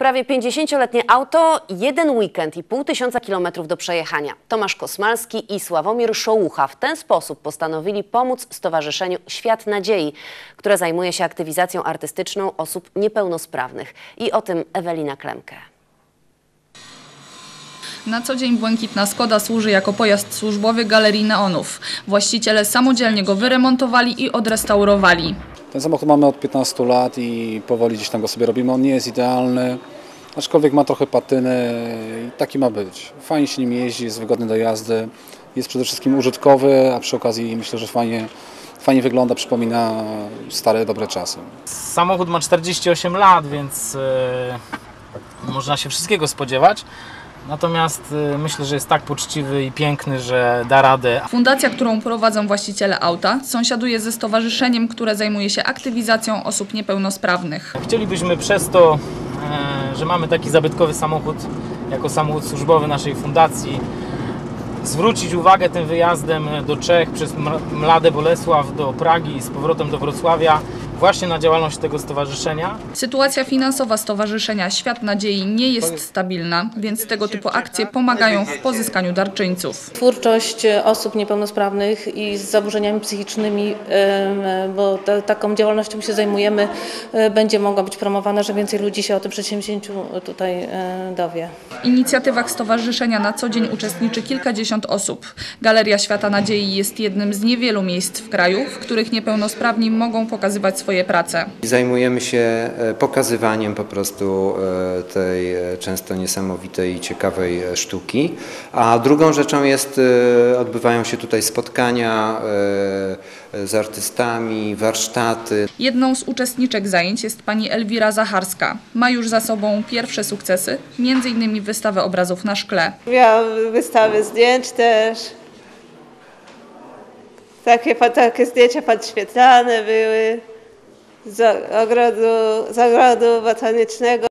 Prawie 50-letnie auto, jeden weekend i pół tysiąca kilometrów do przejechania. Tomasz Kosmalski i Sławomir Szołucha w ten sposób postanowili pomóc Stowarzyszeniu Świat Nadziei, które zajmuje się aktywizacją artystyczną osób niepełnosprawnych. I o tym Ewelina Klemke. Na co dzień błękitna Skoda służy jako pojazd służbowy galerii neonów. Właściciele samodzielnie go wyremontowali i odrestaurowali. Ten samochód mamy od 15 lat i powoli gdzieś tam go sobie robimy. On nie jest idealny, aczkolwiek ma trochę patyny i taki ma być. Fajnie się nim jeździ, jest wygodny do jazdy, jest przede wszystkim użytkowy, a przy okazji myślę, że fajnie, fajnie wygląda, przypomina stare, dobre czasy. Samochód ma 48 lat, więc e, można się wszystkiego spodziewać. Natomiast e, myślę, że jest tak poczciwy i piękny, że da radę. Fundacja, którą prowadzą właściciele auta, sąsiaduje ze stowarzyszeniem, które zajmuje się aktywizacją osób niepełnosprawnych. Chcielibyśmy przez to, że mamy taki zabytkowy samochód, jako samochód służbowy naszej fundacji, zwrócić uwagę tym wyjazdem do Czech przez Mladę Bolesław do Pragi i z powrotem do Wrocławia właśnie na działalność tego stowarzyszenia. Sytuacja finansowa Stowarzyszenia Świat Nadziei nie jest stabilna, więc tego typu akcje pomagają w pozyskaniu darczyńców. Twórczość e, osób niepełnosprawnych i z zaburzeniami psychicznymi, em, bo ta, taką działalnością się zajmujemy, e, będzie mogła być promowana, że więcej ludzi się o tym przedsięwzięciu tutaj e, dowie. W inicjatywach stowarzyszenia na co dzień uczestniczy kilkadziesiąt osób. Galeria Świata Nadziei jest jednym z niewielu miejsc w kraju, w których niepełnosprawni mogą pokazywać swoje prace. Zajmujemy się e, pokazywaniem po prostu e, tej e, często niesamowitej i ciekawej sztuki. A drugą rzeczą jest, odbywają się tutaj spotkania z artystami, warsztaty. Jedną z uczestniczek zajęć jest pani Elwira Zacharska. Ma już za sobą pierwsze sukcesy, m.in. wystawę obrazów na szkle. Miałam wystawy zdjęć też. Takie, takie zdjęcia podświetlane były z ogrodu, z ogrodu botanicznego.